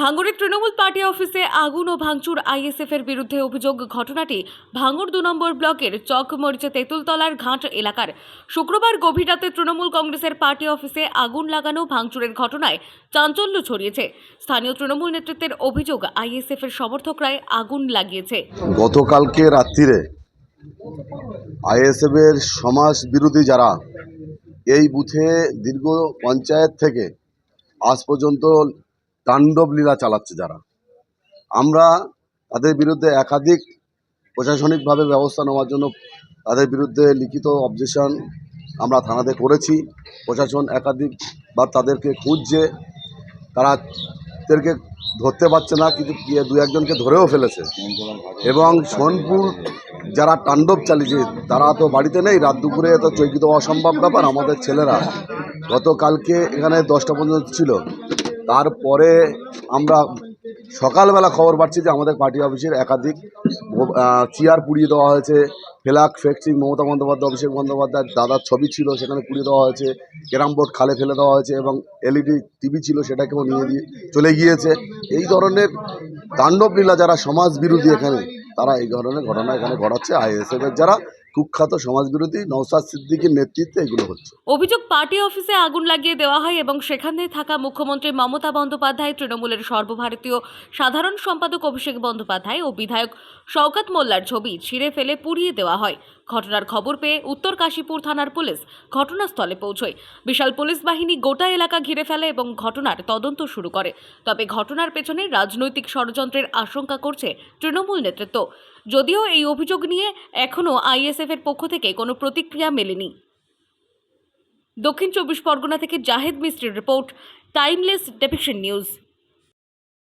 ভাঙড়ের তৃণমূল পার্টি অফিসে আগুন ও ভাঙচুর আইএসএফ এর বিরুদ্ধে অভিযোগ ঘটনাটি ভাঙ্গুর দু নম্বর ব্লকের চকমরিচে তেঁতুলতলার ঘাট এলাকার। শুক্রবার গভীর রাতে তৃণমূল কংগ্রেসের পার্টি অফিসে আগুন লাগানো ভাঙচুরের ঘটনায় চাঞ্চল্য ছড়িয়েছে। স্থানীয় তৃণমূল নেতৃত্বের অভিযোগ আইএসএফ এর সমর্থকরাই আগুন লাগিয়েছে। গতকালকে রাত্রিরে আইএসএফের সমাজ বিরোধী যারা, এই বুথে দীর্ঘ পঞ্চায়েত থেকে আজ পর্যন্ত তাণ্ডব লীলা চালাচ্ছে যারা। আমরা তাদের বিরুদ্ধে একাধিক প্রশাসনিকভাবে ব্যবস্থা নেওয়ার জন্য তাদের বিরুদ্ধে লিখিত অবজেকশন আমরা থানাতে করেছি। প্রশাসন একাধিকবার তাদেরকে খুঁজছে। তারা তাদেরকে ধরতে পারছে না, কিন্তু দু একজনকে ধরেও ফেলেছে। এবং সোনপুর যারা তাণ্ডব চালিয়েছে, তারা তো বাড়িতে নেই। রাত দুপুরে তো চৈকিত অসম্ভব ব্যাপার, আমাদের ছেলেরা। গতকালকে এখানে দশটা পর্যন্ত ছিল। তারপরে আমরা সকালবেলা খবর পাচ্ছি যে আমাদের পার্টি অফিসের একাধিক চেয়ার পুড়িয়ে দেওয়া হয়েছে। ফ্ল্যাগ ফ্যাক্টরি মমতা বন্দ্যোপাধ্যায়, অভিষেক বন্দ্যোপাধ্যায়ের দাদার ছবি ছিল, সেখানে পুড়িয়ে দেওয়া হয়েছে। ক্যারাম বোর্ড খালে ফেলে দেওয়া হয়েছে এবং এলইডি, টিভি ছিল, সেটাকেও নিয়ে দিয়ে চলে গিয়েছে। এই ধরনের তাণ্ডব লীলা যারা সমাজ বিরোধী এখানে, তারা এই ধরনের ঘটনা এখানে ঘটাচ্ছে। আইএসএফ এর যারা কুখ্যাত সমাজ বিরোধী নৌসাদ সিদ্দিকীর নেতৃত্বে এগুলো হচ্ছে। অভিযোগ পার্টি অফিসে আগুন লাগিয়ে দেওয়া হয় এবং সেখানে থাকা মুখ্যমন্ত্রী মমতা বন্দ্যোপাধ্যায়, তৃণমূলের সর্বভারতীয় সাধারণ সম্পাদক অভিষেক বন্দ্যোপাধ্যায় ও বিধায়ক শওকত মোল্লার ছবি ছিঁড়ে ফেলে পুড়িয়ে দেওয়া হয়। ঘটনার খবর পেয়ে উত্তর কাশীপুর থানার পুলিশ ঘটনাস্থলে পৌঁছয়। বিশাল পুলিশ বাহিনী গোটা এলাকা ঘিরে ফেলে এবং ঘটনার তদন্ত শুরু করে। তবে ঘটনার পেছনে রাজনৈতিক ষড়যন্ত্রের আশঙ্কা করছে তৃণমূল নেতৃত্ব। যদিও এই অভিযোগ নিয়ে এখনও আইএসএফ এর পক্ষ থেকে কোনো প্রতিক্রিয়া মেলেনি। দক্ষিণ চব্বিশ পরগনা থেকে জাহেদ মিস্ত্রির রিপোর্ট, টাইমলেস ডেপিকশন নিউজ।